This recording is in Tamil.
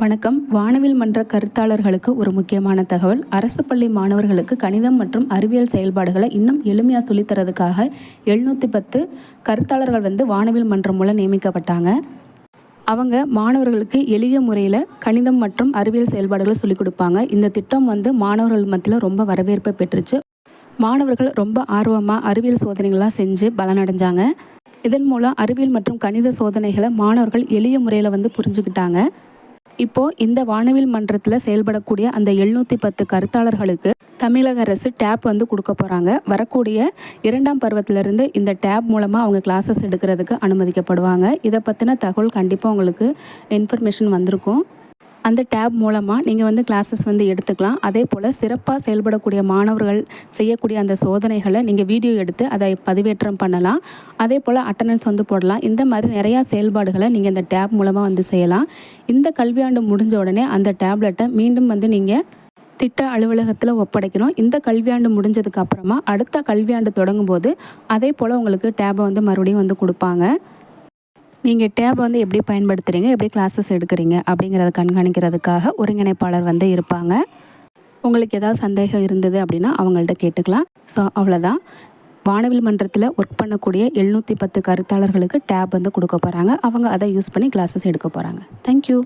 வணக்கம். வானவில் மன்ற கருத்தாளர்களுக்கு ஒரு முக்கியமான தகவல். அரசு பள்ளி மாணவர்களுக்கு கணிதம் மற்றும் அறிவியல் செயல்பாடுகளை இன்னும் எளிமையாக சொல்லித்தரதுக்காக எழுநூற்றி பத்து கருத்தாளர்கள் வந்து வானவில் மன்றம் மூலம் நியமிக்கப்பட்டாங்க. அவங்க மாணவர்களுக்கு எளிய முறையில் கணிதம் மற்றும் அறிவியல் செயல்பாடுகளை சொல்லிக் கொடுப்பாங்க. இந்த திட்டம் வந்து மாணவர்கள் மத்தியில் ரொம்ப வரவேற்பை பெற்றுச்சு. மாணவர்கள் ரொம்ப ஆர்வமாக அறிவியல் சோதனைகள்லாம் செஞ்சு பலனடைஞ்சாங்க. இதன் மூலம் அறிவியல் மற்றும் கணித சோதனைகளை மாணவர்கள் எளிய முறையில் வந்து புரிஞ்சுக்கிட்டாங்க. இப்போது இந்த வானவில் மன்றத்தில் செயல்படக்கூடிய அந்த எழுநூற்றி பத்து கருத்தாளர்களுக்கு தமிழக அரசு டேப் வந்து கொடுக்க போகிறாங்க வரக்கூடிய இரண்டாம் பருவத்திலிருந்து இந்த டேப் மூலமாக அவங்க கிளாஸஸ் எடுக்கிறதுக்கு அனுமதிக்கப்படுவாங்க. இதை பற்றின தகவல் கண்டிப்பாக உங்களுக்கு இன்ஃபர்மேஷன் வந்திருக்கும். அந்த டேப் மூலமாக நீங்கள் வந்து கிளாஸஸ் வந்து எடுத்துக்கலாம். அதே போல் சிறப்பாக செயல்படக்கூடிய மாணவர்கள் செய்யக்கூடிய அந்த சோதனைகளை நீங்கள் வீடியோ எடுத்து அதை பதிவேற்றம் பண்ணலாம். அதே போல் அட்டண்டன்ஸ் வந்து போடலாம். இந்த மாதிரி நிறையா செயல்பாடுகளை நீங்கள் இந்த டேப் மூலமாக வந்து செய்யலாம். இந்த கல்வியாண்டு முடிஞ்ச உடனே அந்த டேப்லெட்டை மீண்டும் வந்து நீங்கள் திட்ட அலுவலகத்தில் ஒப்படைக்கணும். இந்த கல்வியாண்டு முடிஞ்சதுக்கு அப்புறமா அடுத்த கல்வியாண்டு தொடங்கும் போது அதே போல் உங்களுக்கு டேபை வந்து மறுபடியும் வந்து கொடுப்பாங்க. நீங்கள் டேப் வந்து எப்படி பயன்படுத்துகிறீங்க எப்படி கிளாஸஸ் எடுக்கிறீங்க அப்படிங்கிறத கண்காணிக்கிறதுக்காக ஒருங்கிணைப்பாளர் வந்து இருப்பாங்க. உங்களுக்கு ஏதாவது சந்தேகம் இருந்தது அப்படின்னா அவங்கள்ட்ட கேட்டுக்கலாம். ஸோ அவ்வளோதான் வானவில் மன்றத்தில் ஒர்க் பண்ணக்கூடிய எழுநூற்றி பத்து கருத்தாளர்களுக்கு டேப் வந்து கொடுக்க போகிறாங்க அவங்க அதை யூஸ் பண்ணி கிளாஸஸ் எடுக்க போகிறாங்க தேங்க்யூ